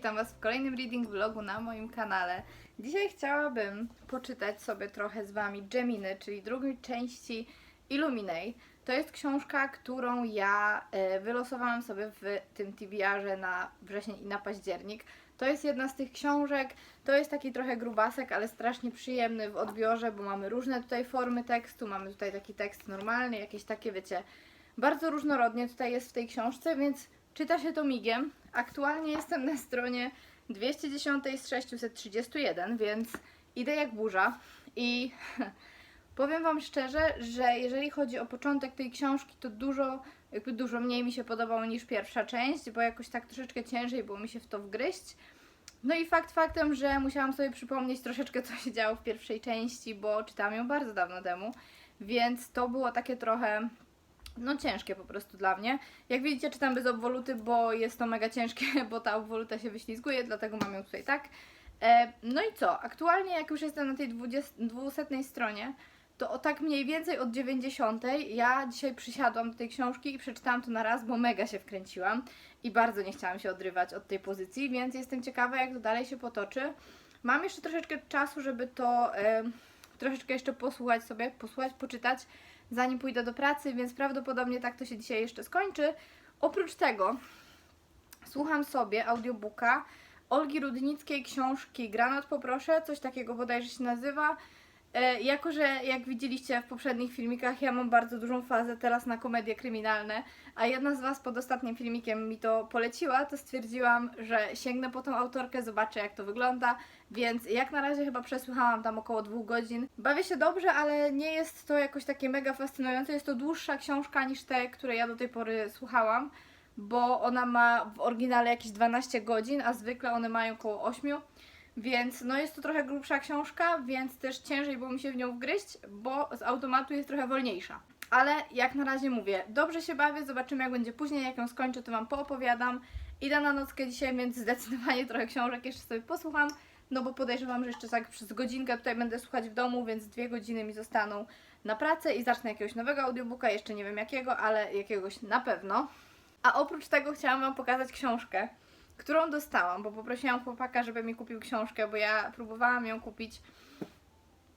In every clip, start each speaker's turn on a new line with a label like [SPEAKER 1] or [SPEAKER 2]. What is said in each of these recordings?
[SPEAKER 1] Witam Was w kolejnym reading vlogu na moim kanale. Dzisiaj chciałabym poczytać sobie trochę z Wami Geminy, czyli drugiej części Illuminate. To jest książka, którą ja e, wylosowałam sobie w tym TBR-ze na wrzesień i na październik. To jest jedna z tych książek, to jest taki trochę grubasek, ale strasznie przyjemny w odbiorze, bo mamy różne tutaj formy tekstu, mamy tutaj taki tekst normalny, jakieś takie, wiecie, bardzo różnorodnie tutaj jest w tej książce, więc czyta się to migiem. Aktualnie jestem na stronie 210 z 631, więc idę jak burza i powiem Wam szczerze, że jeżeli chodzi o początek tej książki, to dużo, jakby dużo mniej mi się podobało niż pierwsza część, bo jakoś tak troszeczkę ciężej było mi się w to wgryźć. No i fakt faktem, że musiałam sobie przypomnieć troszeczkę, co się działo w pierwszej części, bo czytałam ją bardzo dawno temu, więc to było takie trochę no ciężkie po prostu dla mnie. Jak widzicie, czytam bez obwoluty, bo jest to mega ciężkie, bo ta obwoluta się wyślizguje, dlatego mam ją tutaj tak. E, no i co? Aktualnie, jak już jestem na tej 20, 200 stronie, to o tak mniej więcej od 90 ja dzisiaj przysiadłam do tej książki i przeczytałam to na raz, bo mega się wkręciłam i bardzo nie chciałam się odrywać od tej pozycji, więc jestem ciekawa, jak to dalej się potoczy. Mam jeszcze troszeczkę czasu, żeby to troszeczkę jeszcze posłuchać sobie, posłuchać, poczytać, zanim pójdę do pracy, więc prawdopodobnie tak to się dzisiaj jeszcze skończy. Oprócz tego słucham sobie audiobooka Olgi Rudnickiej książki Granat poproszę, coś takiego bodajże się nazywa. E, jako, że jak widzieliście w poprzednich filmikach, ja mam bardzo dużą fazę teraz na komedie kryminalne, a jedna z Was pod ostatnim filmikiem mi to poleciła, to stwierdziłam, że sięgnę po tą autorkę, zobaczę jak to wygląda, więc jak na razie chyba przesłuchałam tam około dwóch godzin. Bawię się dobrze, ale nie jest to jakoś takie mega fascynujące, jest to dłuższa książka niż te, które ja do tej pory słuchałam, bo ona ma w oryginale jakieś 12 godzin, a zwykle one mają około 8. Więc no jest to trochę grubsza książka, więc też ciężej było mi się w nią wgryźć, bo z automatu jest trochę wolniejsza. Ale jak na razie mówię, dobrze się bawię, zobaczymy jak będzie później, jak ją skończę, to Wam poopowiadam. Idę na nockę dzisiaj, więc zdecydowanie trochę książek jeszcze sobie posłucham, no bo podejrzewam, że jeszcze tak przez godzinkę tutaj będę słuchać w domu, więc dwie godziny mi zostaną na pracę i zacznę jakiegoś nowego audiobooka, jeszcze nie wiem jakiego, ale jakiegoś na pewno. A oprócz tego chciałam Wam pokazać książkę, którą dostałam, bo poprosiłam chłopaka, żeby mi kupił książkę, bo ja próbowałam ją kupić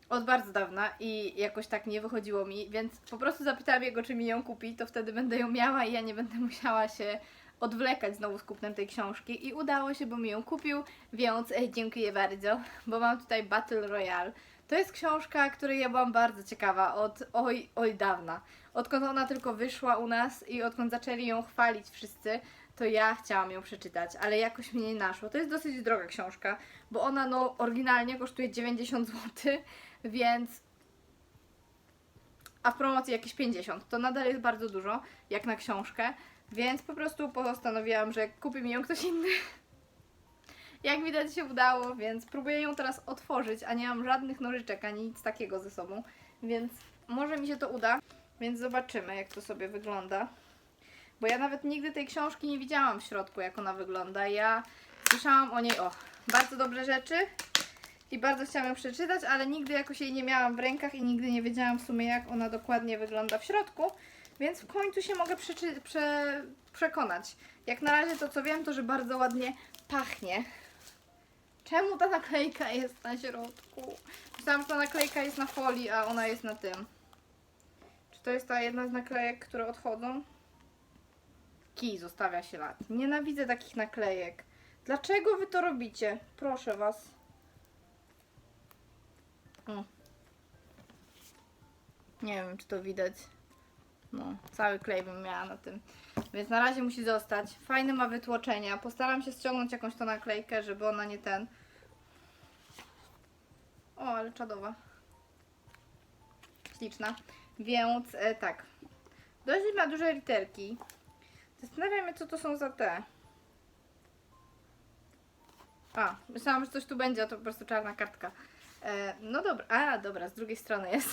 [SPEAKER 1] od bardzo dawna i jakoś tak nie wychodziło mi, więc po prostu zapytałam jego, czy mi ją kupi, to wtedy będę ją miała i ja nie będę musiała się odwlekać znowu z kupnem tej książki i udało się, bo mi ją kupił, więc dziękuję bardzo, bo mam tutaj Battle Royale. To jest książka, której ja byłam bardzo ciekawa od oj, oj dawna. Odkąd ona tylko wyszła u nas i odkąd zaczęli ją chwalić wszyscy, to ja chciałam ją przeczytać, ale jakoś mnie nie naszło. To jest dosyć droga książka, bo ona no oryginalnie kosztuje 90 zł, więc a w promocji jakieś 50. To nadal jest bardzo dużo, jak na książkę, więc po prostu postanowiłam, że kupi mi ją ktoś inny. Jak widać się udało, więc próbuję ją teraz otworzyć, a nie mam żadnych nożyczek ani nic takiego ze sobą, więc może mi się to uda, więc zobaczymy jak to sobie wygląda. Bo ja nawet nigdy tej książki nie widziałam w środku, jak ona wygląda. Ja słyszałam o niej, o, bardzo dobre rzeczy i bardzo chciałam ją przeczytać, ale nigdy jakoś jej nie miałam w rękach i nigdy nie wiedziałam w sumie, jak ona dokładnie wygląda w środku. Więc w końcu się mogę prze przekonać. Jak na razie to co wiem, to że bardzo ładnie pachnie. Czemu ta naklejka jest na środku? Myślałam, że ta naklejka jest na folii, a ona jest na tym. Czy to jest ta jedna z naklejek, które odchodzą? Kij zostawia się lat. Nienawidzę takich naklejek. Dlaczego wy to robicie? Proszę was. O. Nie wiem, czy to widać. No, cały klej bym miała na tym. Więc na razie musi zostać. Fajny ma wytłoczenia. Postaram się ściągnąć jakąś tą naklejkę, żeby ona nie ten. O, ale czadowa. Śliczna. Więc e, tak. Dość ma duże literki. Zastanawiam się, co to są za te. A, myślałam, że coś tu będzie, a to po prostu czarna kartka. E, no dobra, a dobra, z drugiej strony jest.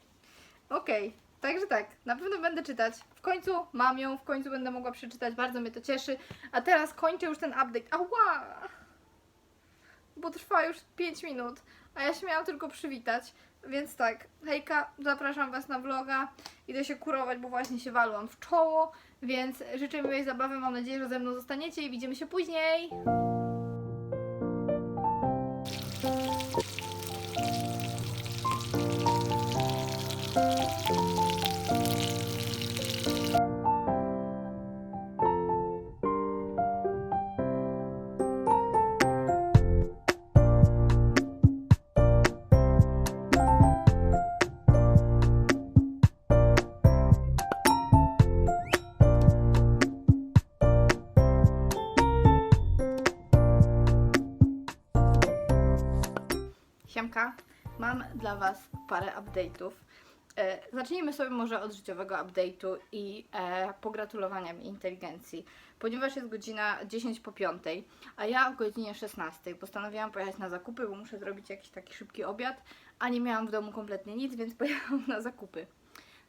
[SPEAKER 1] Okej, także tak, na pewno będę czytać. W końcu mam ją, w końcu będę mogła przeczytać, bardzo mnie to cieszy. A teraz kończę już ten update. Ała! Bo trwa już 5 minut, a ja się miałam tylko przywitać. Więc tak, hejka, zapraszam Was na vloga. Idę się kurować, bo właśnie się walłam w czoło, więc życzę miłej zabawy. Mam nadzieję, że ze mną zostaniecie i widzimy się później. Mam dla Was parę update'ów. E, zacznijmy sobie może od życiowego update'u i e, pogratulowania mi inteligencji. Ponieważ jest godzina 10 po 5, a ja o godzinie 16 postanowiłam pojechać na zakupy, bo muszę zrobić jakiś taki szybki obiad, a nie miałam w domu kompletnie nic, więc pojechałam na zakupy.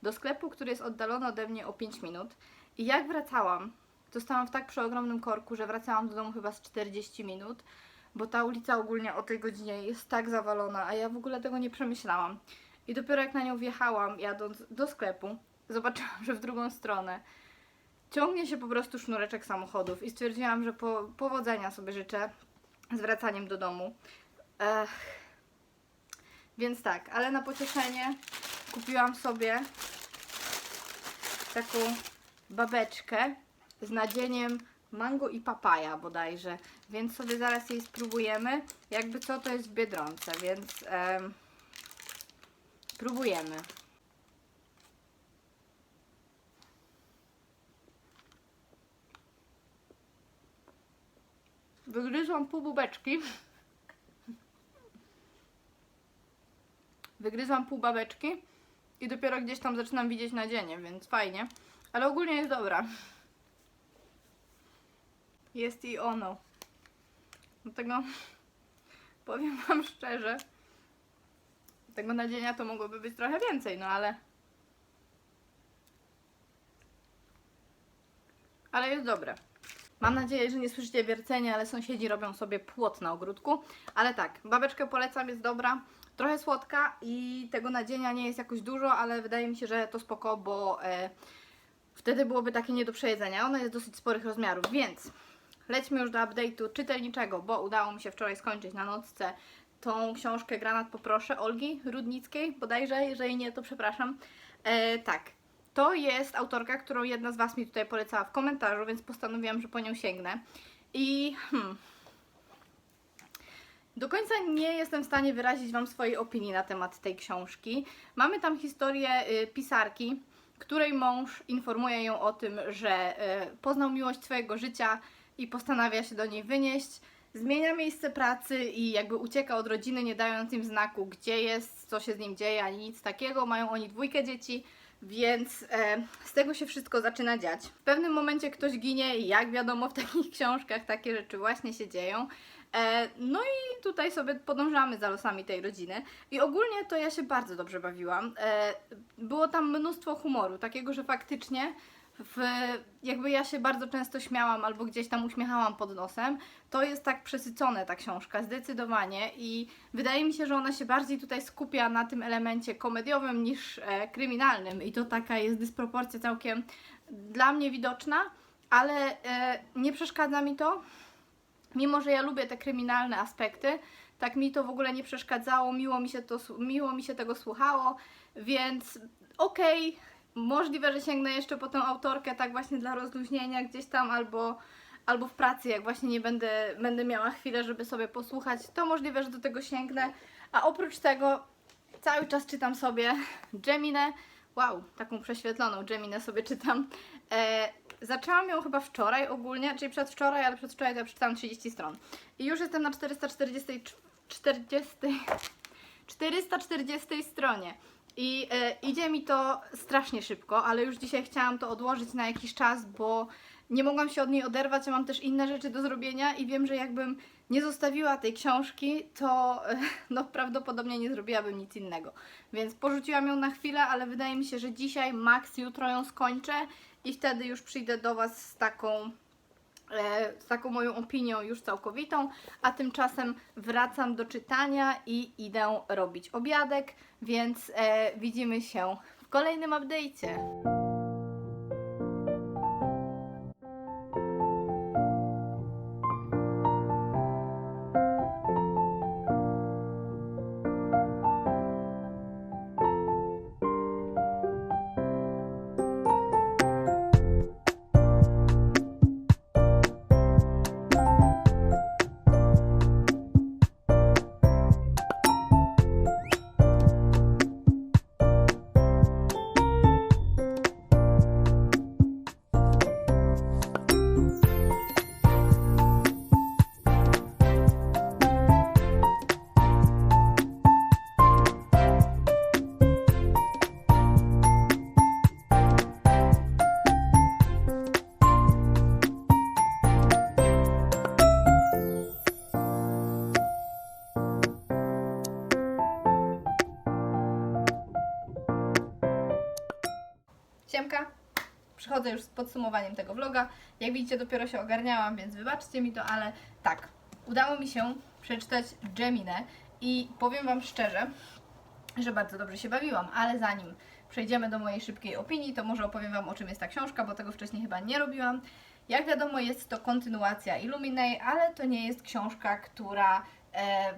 [SPEAKER 1] Do sklepu, który jest oddalony ode mnie o 5 minut. I jak wracałam, to stałam w tak przeogromnym korku, że wracałam do domu chyba z 40 minut bo ta ulica ogólnie o tej godzinie jest tak zawalona, a ja w ogóle tego nie przemyślałam. I dopiero jak na nią wjechałam, jadąc do sklepu, zobaczyłam, że w drugą stronę ciągnie się po prostu sznureczek samochodów i stwierdziłam, że po, powodzenia sobie życzę z wracaniem do domu. Ech. Więc tak, ale na pocieszenie kupiłam sobie taką babeczkę z nadzieniem mango i papaja bodajże, więc sobie zaraz jej spróbujemy. Jakby co, to jest w Biedronce, więc em, próbujemy. Wygryzłam pół bubeczki. Wygryzłam pół babeczki i dopiero gdzieś tam zaczynam widzieć nadzienie, więc fajnie. Ale ogólnie jest dobra. Jest i ono. Dlatego powiem Wam szczerze, tego nadzienia to mogłoby być trochę więcej, no ale. Ale jest dobre. Mam nadzieję, że nie słyszycie wiercenia, ale sąsiedzi robią sobie płot na ogródku. Ale tak, babeczkę polecam, jest dobra. Trochę słodka i tego nadzienia nie jest jakoś dużo, ale wydaje mi się, że to spoko, bo e, wtedy byłoby takie nie do przejedzenia. Ona jest dosyć sporych rozmiarów, więc lećmy już do update'u czytelniczego, bo udało mi się wczoraj skończyć na nocce tą książkę Granat poproszę Olgi Rudnickiej, bodajże, jeżeli nie, to przepraszam. E, tak, to jest autorka, którą jedna z Was mi tutaj polecała w komentarzu, więc postanowiłam, że po nią sięgnę. I hmm, do końca nie jestem w stanie wyrazić Wam swojej opinii na temat tej książki. Mamy tam historię y, pisarki, której mąż informuje ją o tym, że y, poznał miłość swojego życia i postanawia się do niej wynieść. Zmienia miejsce pracy i jakby ucieka od rodziny, nie dając im znaku, gdzie jest, co się z nim dzieje, ani nic takiego. Mają oni dwójkę dzieci, więc e, z tego się wszystko zaczyna dziać. W pewnym momencie ktoś ginie i jak wiadomo w takich książkach takie rzeczy właśnie się dzieją. E, no i tutaj sobie podążamy za losami tej rodziny. I ogólnie to ja się bardzo dobrze bawiłam. E, było tam mnóstwo humoru, takiego, że faktycznie w, jakby ja się bardzo często śmiałam albo gdzieś tam uśmiechałam pod nosem, to jest tak przesycone ta książka, zdecydowanie. I wydaje mi się, że ona się bardziej tutaj skupia na tym elemencie komediowym niż e, kryminalnym. I to taka jest dysproporcja całkiem dla mnie widoczna, ale e, nie przeszkadza mi to, mimo że ja lubię te kryminalne aspekty, tak mi to w ogóle nie przeszkadzało, miło mi się, to, miło mi się tego słuchało, więc okej, okay, możliwe, że sięgnę jeszcze po tę autorkę tak właśnie dla rozluźnienia gdzieś tam albo, albo w pracy, jak właśnie nie będę, będę miała chwilę, żeby sobie posłuchać, to możliwe, że do tego sięgnę, a oprócz tego cały czas czytam sobie Geminę, wow, taką prześwietloną Geminę sobie czytam, e, Zaczęłam ją chyba wczoraj ogólnie, czyli przedwczoraj, ale przedwczoraj to ja przeczytałam 30 stron. I już jestem na 440, 40, 440 stronie. I e, idzie mi to strasznie szybko, ale już dzisiaj chciałam to odłożyć na jakiś czas, bo nie mogłam się od niej oderwać, a mam też inne rzeczy do zrobienia i wiem, że jakbym nie zostawiła tej książki, to e, no, prawdopodobnie nie zrobiłabym nic innego. Więc porzuciłam ją na chwilę, ale wydaje mi się, że dzisiaj, max jutro ją skończę i wtedy już przyjdę do Was z taką z taką moją opinią już całkowitą, a tymczasem wracam do czytania i idę robić obiadek, więc e, widzimy się w kolejnym update'cie. Przychodzę już z podsumowaniem tego vloga. Jak widzicie, dopiero się ogarniałam, więc wybaczcie mi to, ale tak, udało mi się przeczytać Geminę i powiem Wam szczerze, że bardzo dobrze się bawiłam, ale zanim przejdziemy do mojej szybkiej opinii, to może opowiem Wam o czym jest ta książka, bo tego wcześniej chyba nie robiłam. Jak wiadomo, jest to kontynuacja Illuminae, ale to nie jest książka, która e,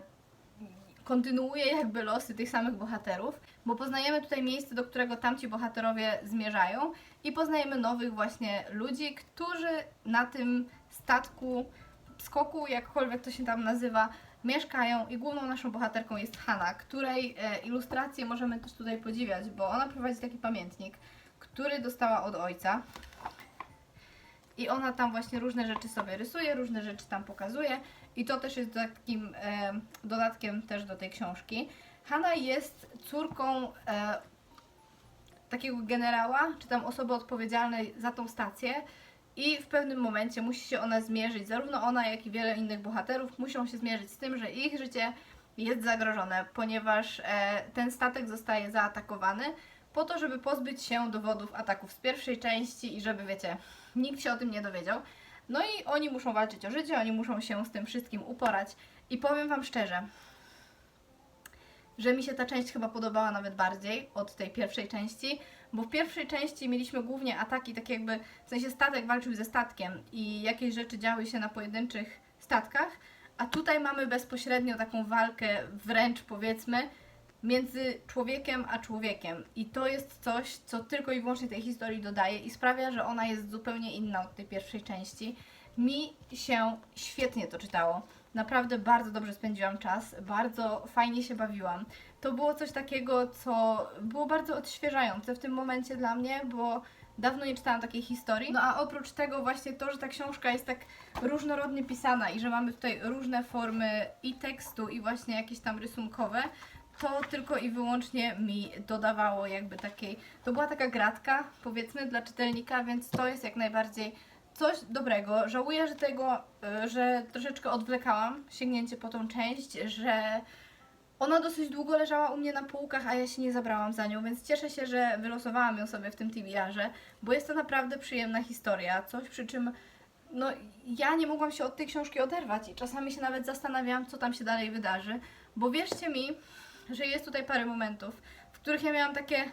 [SPEAKER 1] kontynuuje jakby losy tych samych bohaterów, bo poznajemy tutaj miejsce, do którego tamci bohaterowie zmierzają i poznajemy nowych właśnie ludzi, którzy na tym statku, skoku, jakkolwiek to się tam nazywa, mieszkają i główną naszą bohaterką jest Hanna, której e, ilustracje możemy też tutaj podziwiać, bo ona prowadzi taki pamiętnik, który dostała od ojca. I ona tam właśnie różne rzeczy sobie rysuje, różne rzeczy tam pokazuje. I to też jest takim e, dodatkiem też do tej książki. Hanna jest córką e, takiego generała, czy tam osoby odpowiedzialnej za tą stację. I w pewnym momencie musi się ona zmierzyć, zarówno ona, jak i wiele innych bohaterów muszą się zmierzyć z tym, że ich życie jest zagrożone, ponieważ e, ten statek zostaje zaatakowany po to, żeby pozbyć się dowodów ataków z pierwszej części i żeby, wiecie, nikt się o tym nie dowiedział. No i oni muszą walczyć o życie, oni muszą się z tym wszystkim uporać. I powiem Wam szczerze, że mi się ta część chyba podobała nawet bardziej od tej pierwszej części, bo w pierwszej części mieliśmy głównie ataki, tak jakby, w sensie statek walczył ze statkiem i jakieś rzeczy działy się na pojedynczych statkach, a tutaj mamy bezpośrednio taką walkę wręcz powiedzmy między człowiekiem a człowiekiem i to jest coś, co tylko i wyłącznie tej historii dodaje i sprawia, że ona jest zupełnie inna od tej pierwszej części. Mi się świetnie to czytało. Naprawdę bardzo dobrze spędziłam czas, bardzo fajnie się bawiłam. To było coś takiego, co było bardzo odświeżające w tym momencie dla mnie, bo dawno nie czytałam takiej historii. No a oprócz tego właśnie to, że ta książka jest tak różnorodnie pisana i że mamy tutaj różne formy i tekstu i właśnie jakieś tam rysunkowe, to tylko i wyłącznie mi dodawało jakby takiej, to była taka gratka powiedzmy dla czytelnika, więc to jest jak najbardziej coś dobrego. Żałuję, że tego, y, że troszeczkę odwlekałam sięgnięcie po tą część, że ona dosyć długo leżała u mnie na półkach, a ja się nie zabrałam za nią, więc cieszę się, że wylosowałam ją sobie w tym TBR-ze, bo jest to naprawdę przyjemna historia, coś przy czym no ja nie mogłam się od tej książki oderwać i czasami się nawet zastanawiałam, co tam się dalej wydarzy, bo wierzcie mi, że jest tutaj parę momentów, w których ja miałam takie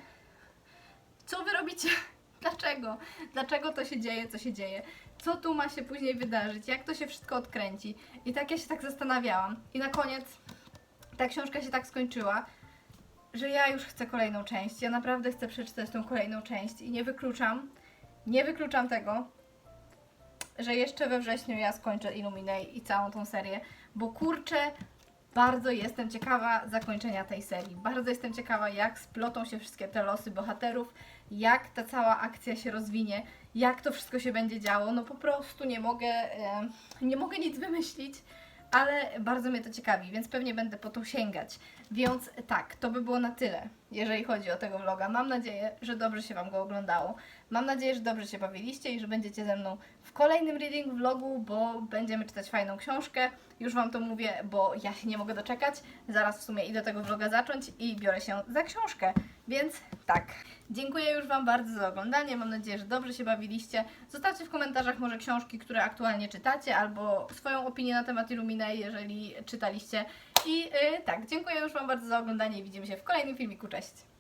[SPEAKER 1] co wy robicie? Dlaczego? Dlaczego to się dzieje, co się dzieje? Co tu ma się później wydarzyć? Jak to się wszystko odkręci? I tak ja się tak zastanawiałam. I na koniec ta książka się tak skończyła, że ja już chcę kolejną część. Ja naprawdę chcę przeczytać tą kolejną część i nie wykluczam, nie wykluczam tego, że jeszcze we wrześniu ja skończę Illuminae i całą tą serię, bo kurczę, bardzo jestem ciekawa zakończenia tej serii. Bardzo jestem ciekawa, jak splotą się wszystkie te losy bohaterów, jak ta cała akcja się rozwinie, jak to wszystko się będzie działo. No po prostu nie mogę, nie mogę nic wymyślić, ale bardzo mnie to ciekawi, więc pewnie będę po to sięgać. Więc tak, to by było na tyle, jeżeli chodzi o tego vloga. Mam nadzieję, że dobrze się Wam go oglądało. Mam nadzieję, że dobrze się bawiliście i że będziecie ze mną w kolejnym reading vlogu, bo będziemy czytać fajną książkę. Już Wam to mówię, bo ja się nie mogę doczekać. Zaraz w sumie idę tego vloga zacząć i biorę się za książkę. Więc tak. Dziękuję już Wam bardzo za oglądanie. Mam nadzieję, że dobrze się bawiliście. Zostawcie w komentarzach może książki, które aktualnie czytacie, albo swoją opinię na temat Illuminae, jeżeli czytaliście. I yy, tak, dziękuję już Wam bardzo za oglądanie i widzimy się w kolejnym filmiku. Cześć!